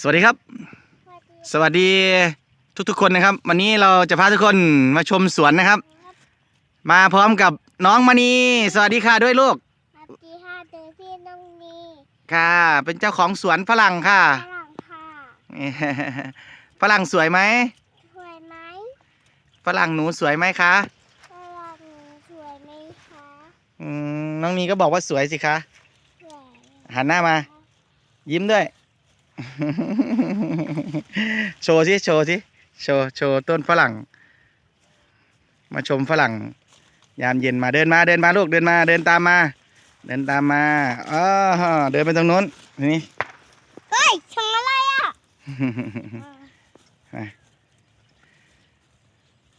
สวัสดีครับ สวัสดีทุกๆคนนะครับ วันนี้เราจะพาทุกคนมาชมสวนนะครับ มาพร้อมกับน้องมณีสวัสดีค่ะด้วยลูกสวัสดีค่ะเจอพี่น้องนีค่ะ เป็นเจ้าของสวนฝรั่งค่ะฝรั่งค่ะฝรั่งสวยไหมสวยไหมฝรั่งหนูสวยไหมคะฝรั่งสวยไหมคะอืมน้องนีก็บอกว่าสวยสิคะสวยหันหน้ามา ยิ้มด้วย โชว์สิโชว์สิโชว์โชว์ต้นฝรั่ง มาชมฝรั่ง ยามเย็นมาเดินมาเดินมาลูกเดินมาเดินตามมา เดินตามมาอ๋อเดินไปตรงนู้นนี่เฮ้ยชงอะไรอะ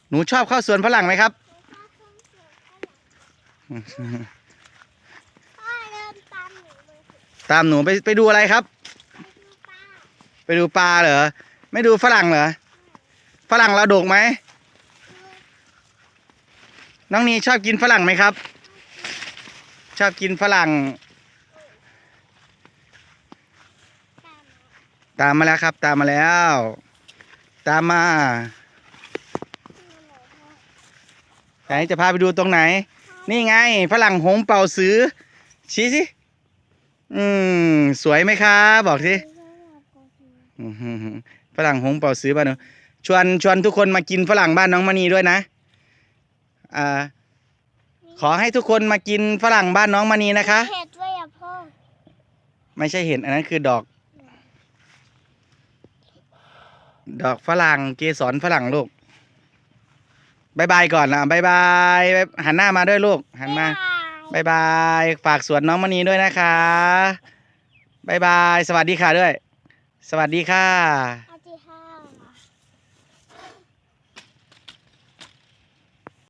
หนูชอบเข้าสวนฝรั่งไหมครับพ่อเริ่มตามหนูเลยตามหนูไปไปดูอะไรครับ ไปดูปลาเหรอ ไม่ดูฝรั่งเหรอ ฝรั่งเราดกไหม น้องนีชอบกินฝรั่งไหมครับ ชอบกินฝรั่ง ตามมาแล้วครับ ตามมาแล้ว ตามมาไหนจะพาไปดูตรงไหน นี่ไงฝรั่งหงเป่าซื้อชี้สิ อืม สวยไหมครับ บอกสิ ฝรั่งหงเป่าซื้อบ้านหนูชวนชวนทุกคนมากินฝรั่งบ้านน้องมณีด้วยนะอ่าขอให้ทุกคนมากินฝรั่งบ้านน้องมณีนะคะ เห็ดด้วยอะพ่อ ไม่ใช่เห็นอันนั้นคือดอก ดอกฝรั่งเกสรฝรั่งลูกบายบายก่อนนะบายบายหันหน้ามาด้วยลูก หันมาบายบาย ฝากสวนน้องมณีด้วยนะคะบายบาย สวัสดีค่ะด้วย สวัสดีค่ะ